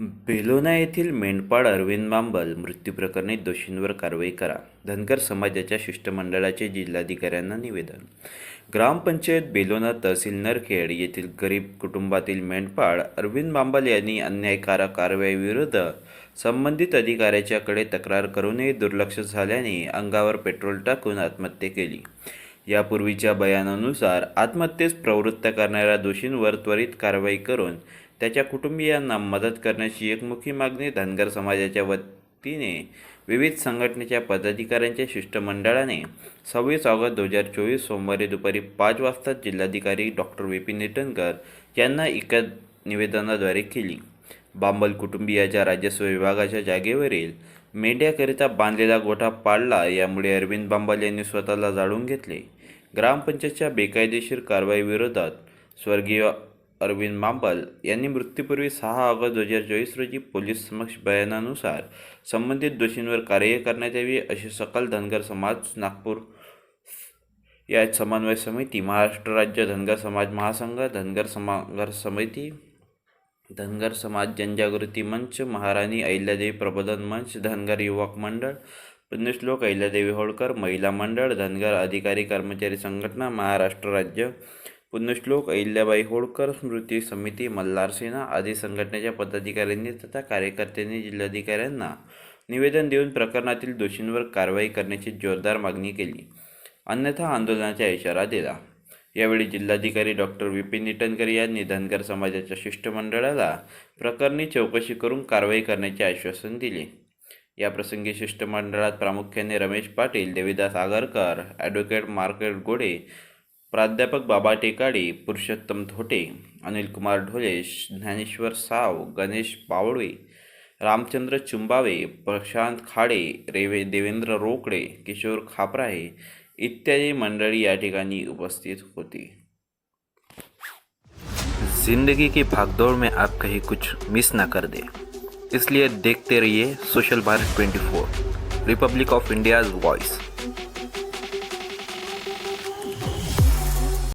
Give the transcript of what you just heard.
बेलोना येथील मेंढपाळ अरविंद बांबल मृत्यूप्रकरणी दोषींवर कारवाई करा. धनगर समाजाच्या शिष्टमंडळाचे जिल्हाधिकाऱ्यांना निवेदन. ग्रामपंचायत बेलोना तहसील नरखेड येथील गरीब कुटुंबातील मेंढपाळ अरविंद बांबल यांनी अन्यायकारक कारवाईविरुद्ध संबंधित अधिकाऱ्याच्याकडे तक्रार करूनही दुर्लक्ष झाल्याने अंगावर पेट्रोल टाकून आत्महत्या केली. यापूर्वीच्या बयानानुसार आत्महत्येस प्रवृत्त करणाऱ्या दोषींवर त्वरित कारवाई करून त्याच्या कुटुंबियांना मदत करण्याची एकमुखी मागणी धनगर समाजाच्या वतीने विविध संघटनेच्या पदाधिकाऱ्यांच्या शिष्टमंडळाने सव्वीस ऑगस्ट दोन हजार चोवीस सोमवारी दुपारी पाच वाजता जिल्हाधिकारी डॉक्टर विपिन पी निटनकर यांना एका निवेदनाद्वारे केली. बांबल कुटुंबियाच्या राजस्व विभागाच्या जागेवरील मेंढ्याकरिता बांधलेला गोठा पाडला यामुळे अरविंद बांबल यांनी स्वतःला जाळून घेतले. ग्रामपंचायतच्या बेकायदेशीर कारवाईविरोधात स्वर्गीय अरविंद बांबल यांनी मृत्यूपूर्वी सहा ऑगस्ट दोन हजार चोवीस रोजी पोलीस समक्ष बयानानुसार संबंधित दोषींवर कार्य करण्यात यावी अशी सकल धनगर समाज नागपूर या समन्वय समिती महाराष्ट्र राज्य धनगर समाज महासंघ धनगर समागर समिती धनगर समाज जनजागृती मंच महाराणी अहिल्यादेवी प्रबोधन मंच धनगर युवक मंडळ पुण्यश्लोक अहिल्यादेवी होळकर महिला मंडळ धनगर अधिकारी कर्मचारी संघटना महाराष्ट्र राज्य पुण्यश्लोक अहिल्याबाई होळकर स्मृती समिती मल्हार सेना आदी संघटनेच्या पदाधिकाऱ्यांनी तथा कार्यकर्त्यांनी जिल्हाधिकाऱ्यांना निवेदन देऊन प्रकरणातील दोषींवर कारवाई करण्याची जोरदार मागणी केली. अन्यथा आंदोलनाचा इशारा दिला. यावेळी जिल्हाधिकारी डॉक्टर विपिन निटनकर यांनी धनगर समाजाच्या शिष्टमंडळाला प्रकरणी चौकशी करून कारवाई करण्याचे आश्वासन दिले. याप्रसंगी शिष्टमंडळात प्रामुख्याने रमेश पाटील देविदास आगरकर ॲडव्होकेट मार्केट गोडे प्राध्यापक बाबा टेकाडे पुरुषोत्तम धोटे अनिल कुमार ढोले ज्ञानेश्वर साव गणेश पावळे रामचंद्र चुंबावे प्रशांत खाडे रेवे देवेंद्र रोकडे किशोर खापराहे इत्यादी मंडळी या ठिकाणी उपस्थित होती. ज़िंदगी की भागदौड़ में आप कहीं कुछ मिस ना कर दे. इसलिए देखते रहिए social Bharat 24 republic of India's voice